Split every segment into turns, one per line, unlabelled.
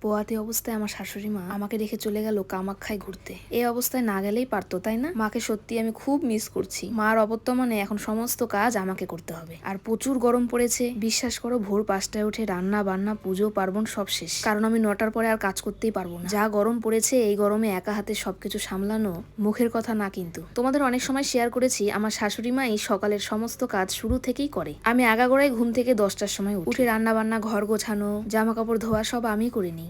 পোয়াতে অবস্থায় আমার শাশুড়ি মা আমাকে রেখে চলে গেল কামাখ্যায় ঘুরতে। এই অবস্থায় না গেলেই পারতো, তাই না? মাকে সত্যি আমি খুব মিস করছি। মার অবর্তমানে এখন সমস্ত কাজ আমাকে করতে হবে। আর প্রচুর গরম পড়েছে। বিশ্বাস করো, ভোর পাঁচটায় উঠে রান্না বান্না পুজো, পার্বণ সব শেষ। কারণ আমি নটার পরে আর কাজ করতেই পারব না। যা গরম পড়েছে, এই গরমে একা হাতে সবকিছু সামলানো মুখের কথা না কিন্তু। তোমাদের অনেক সময় শেয়ার করেছি, আমার শাশুড়ি মাই সকালের সমস্ত কাজ শুরু থেকেই করে। আমি আগাগোড়ায় ঘুম থেকে দশটার সময় উঠে। রান্না বান্না ঘর গোছানো জামা কাপড় ধোয়া সব আমি করে নিই।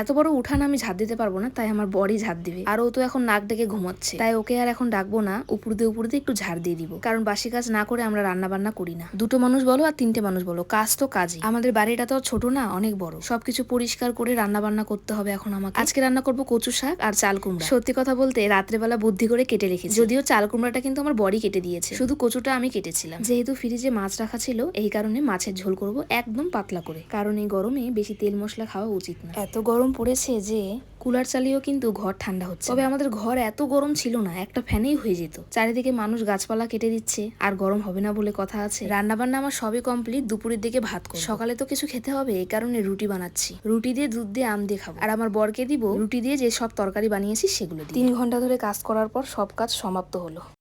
এত বড় উঠান আমি ঝাড় দিতে পারব না, তাই আমার বড়ি ঝাড় দিবে। আর ও তো এখন নাক ডেকে ঘুমাচ্ছে। তাই ওকে আর এখন ডাকবো না, উপর দিয়ে উপর দিয়ে একটু ঝাড় দিয়ে দিব। কারণ বাসি কাজ না করে আমরা রান্না বান্না করি না। দুটো মানুষ বলো আর তিনটে মানুষ বলো, কাজ তো কাজই। আমাদের বাড়িটা তো ছোট না, অনেক বড়। সবকিছু পরিষ্কার করে রান্না বান্না করতে হবে এখন আমাকে। আজকে রান্না করব কচু শাক আর চাল কুমড়া। সত্যি কথা বলতে রাত্রেবেলা বুদ্ধি করে কেটে রেখেছি। যদিও চাল কুমড়াটা কিন্তু আমার বড়ি কেটে দিয়েছে। শুধু কচুটা আমি কেটেছিলাম। যেহেতু ফ্রিজে মাছ রাখা ছিল, এই কারণে মাছের ঝোল করব একদম পাতলা করে। কারণ এই গরমে বেশি তেল মশলা খাওয়া উচিত না। এত গরম পড়েছে যে কুলার চালিয়েও কিন্তু ঘর ঠান্ডা হচ্ছে। তবে আমাদের ঘর এত গরম ছিল না, একটা ফ্যানেই হয়ে যেত। চারিদিকে মানুষ গাছপালা কেটে দিচ্ছে, আর গরম হবে না বলে কথা আছে। রান্না বান্না আমার সবই কমপ্লিট দুপুরের দিকে ভাত করব। সকালে তো কিছু খেতে হবে, এই কারণে রুটি বানাচ্ছি। রুটি দিয়ে দুধ দিয়ে আম দিয়ে খাব। আর আমার বরকে দিব, রুটি দিয়ে যে সব তরকারি বানিয়েছি সেগুলো তিন ঘণ্টা ধরে কাজ করার পর সব কাজ সমাপ্ত হলো।